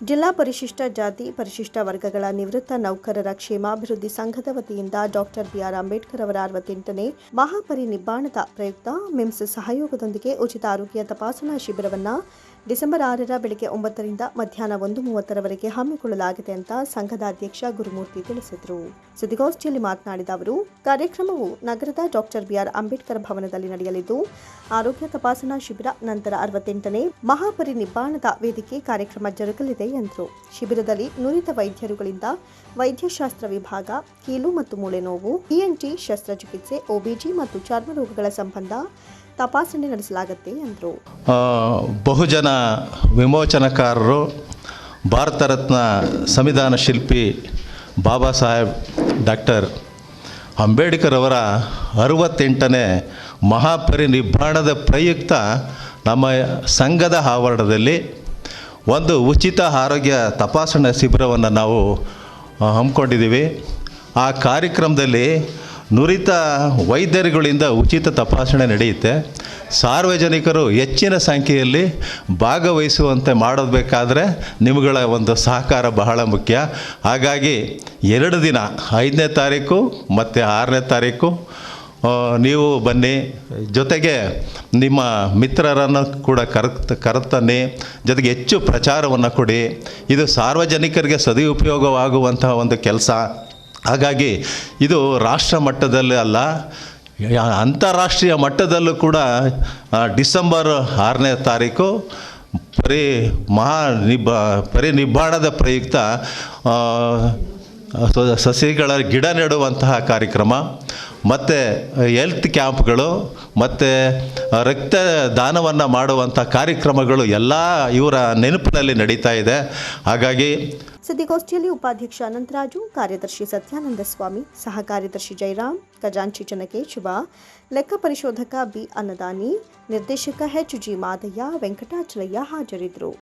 ಜಿಲ್ಲಾ ಪರಿಶಿಷ್ಟ ಜಾತಿ, ಪರಿಶಿಷ್ಟ ವರ್ಗಗಳ ನಿವೃತ್ತ ನೌಕರರ ಕ್ಷೇಮಾಭಿವೃದ್ಧಿ ಸಂಘದ ವತಿಯಿಂದ ಡಾಕ್ಟರ್ ಬಿಆರ್ ಅಂಬೇಡ್ಕರ್ ಅವರ ಅರವತ್ತೆಂಟನೇ ಮಹಾಪರಿನಿಬ್ಬಾಣದ ಪ್ರಯುಕ್ತ ಮಿಮ್ಸ್ ಸಹಯೋಗದೊಂದಿಗೆ ಉಚಿತ ಆರೋಗ್ಯ ತಪಾಸಣಾ ಶಿಬಿರವನ್ನು ಡಿಸೆಂಬರ್ ಆರರ ಬೆಳಗ್ಗೆ ಒಂಬತ್ತರಿಂದ ಮಧ್ಯಾಹ್ನ ಒಂದು ಮೂವತ್ತರವರೆಗೆ ಹಮ್ಮಿಕೊಳ್ಳಲಾಗಿದೆ ಅಂತ ಸಂಘದ ಅಧ್ಯಕ್ಷ ಗುರುಮೂರ್ತಿ ತಿಳಿಸಿದರು. ಸುದ್ದಿಗೋಷ್ಠಿಯಲ್ಲಿ ಮಾತನಾಡಿದ ಅವರು ಕಾರ್ಯಕ್ರಮವು ನಗರದ ಡಾಕ್ಟರ್ ಬಿಆರ್ ಅಂಬೇಡ್ಕರ್ ಭವನದಲ್ಲಿ ನಡೆಯಲಿದ್ದು ಆರೋಗ್ಯ ತಪಾಸಣಾ ಶಿಬಿರ ನಂತರ ಅರವತ್ತೆಂಟನೇ ಮಹಾಪರಿನಿಬ್ಬಾಣದ ವೇದಿಕೆ ಕಾರ್ಯಕ್ರಮ ಜರುಗಲಿದೆ ಎಂದರು. ಶಿಬಿರದಲ್ಲಿ ನುರಿತ ವೈದ್ಯರುಗಳಿಂದ ವೈದ್ಯಶಾಸ್ತ್ರ ವಿಭಾಗ ಕೀಲು ಮತ್ತು ಮೂಳೆ ನೋವು ಇಎನ್ಟಿ ಶಸ್ತ್ರಚಿಕಿತ್ಸೆ ಒಬಿಜಿ ಮತ್ತು ಚರ್ಮ ರೋಗಗಳ ಸಂಬಂಧ ತಪಾಸಣೆ ನಡೆಸಲಾಗುತ್ತೆ ಎಂದರು. ಆ, ವಿಮೋಚನಕಾರರು ಭಾರತ ರತ್ನ ಸಂವಿಧಾನ ಶಿಲ್ಪಿ ಬಾಬಾ ಸಾಹೇಬ್ ಡಾಕ್ಟರ್ ಅಂಬೇಡ್ಕರ್ ಅವರ ಅರವತ್ತೆಂಟನೇ ಮಹಾಪರಿನಿಬ್ಬಾಣದ ಪ್ರಯುಕ್ತ ನಮ್ಮ ಸಂಘದ ಆವರಣದಲ್ಲಿ ಒಂದು ಉಚಿತ ಆರೋಗ್ಯ ತಪಾಸಣಾ ಶಿಬಿರವನ್ನು ನಾವು ಹಮ್ಮಿಕೊಂಡಿದ್ದೀವಿ. ಆ ಕಾರ್ಯಕ್ರಮದಲ್ಲಿ ನುರಿತ ವೈದ್ಯರುಗಳಿಂದ ಉಚಿತ ತಪಾಸಣೆ ನಡೆಯುತ್ತೆ. ಸಾರ್ವಜನಿಕರು ಹೆಚ್ಚಿನ ಸಂಖ್ಯೆಯಲ್ಲಿ ಭಾಗವಹಿಸುವಂತೆ ಮಾಡಬೇಕಾದ್ರೆ ನಿಮ್ಮಗಳ ಒಂದು ಸಹಕಾರ ಬಹಳ ಮುಖ್ಯ. ಹಾಗಾಗಿ ಎರಡು ದಿನ, ಐದನೇ ತಾರೀಕು ಮತ್ತು ಆರನೇ ತಾರೀಕು ನೀವು ಬನ್ನಿ. ಜೊತೆಗೆ ನಿಮ್ಮ ಮಿತ್ರರನ್ನು ಕೂಡ ಕರೆತ್, ಕರೆತನ್ನಿ. ಜೊತೆಗೆ ಹೆಚ್ಚು ಪ್ರಚಾರವನ್ನು ಕೊಡಿ. ಇದು ಸಾರ್ವಜನಿಕರಿಗೆ ಸದುಪಯೋಗವಾಗುವಂತಹ ಒಂದು ಕೆಲಸ. ಹಾಗಾಗಿ ಇದು ರಾಷ್ಟ್ರ ಮಟ್ಟದಲ್ಲಿ ಅಲ್ಲ ಅಂತಾರಾಷ್ಟ್ರೀಯ ಮಟ್ಟದಲ್ಲೂ ಕೂಡ ಡಿಸೆಂಬರ್ ಆರನೇ ತಾರೀಕು ಪರಿ ಮಹಾ ನಿಬ್ಬ ಪರಿನಿಬ್ಬಾಣದ ಪ್ರಯುಕ್ತ ಸಸಿಗಳ ಗಿಡ ನೆಡುವಂತಹ ಕಾರ್ಯಕ್ರಮ, ಮತ್ತು ಹೆಲ್ತ್ ಕ್ಯಾಂಪ್ಗಳು ಮತ್ತು ರಕ್ತ ದಾನವನ್ನು ಮಾಡುವಂಥ ಕಾರ್ಯಕ್ರಮಗಳು ಎಲ್ಲ ಇವರ ನೆನಪಿನಲ್ಲಿ ನಡೀತಾ ಇದೆ. ಹಾಗಾಗಿ ಸುದ್ದಿಗೋಷ್ಠಿಯಲ್ಲಿ ಉಪಾಧ್ಯಕ್ಷ ಅನಂತರಾಜು, ಕಾರ್ಯದರ್ಶಿ ಸತ್ಯಾನಂದ ಸ್ವಾಮಿ ಸಹ ಕಾರ್ಯದರ್ಶಿ ಜಯರಾಮ್ ಖಜಾಂಚಿ ಚನಕೇಶವ, ಲೆಕ್ಕ ಪರಿಶೋಧಕ ಬಿ ಅನ್ನದಾನಿ, ನಿರ್ದೇಶಕ ಎಚ್ ಜಿ ಮಾದಯ್ಯ, ವೆಂಕಟಾಚಲಯ್ಯ ಹಾಜರಿದ್ದರು.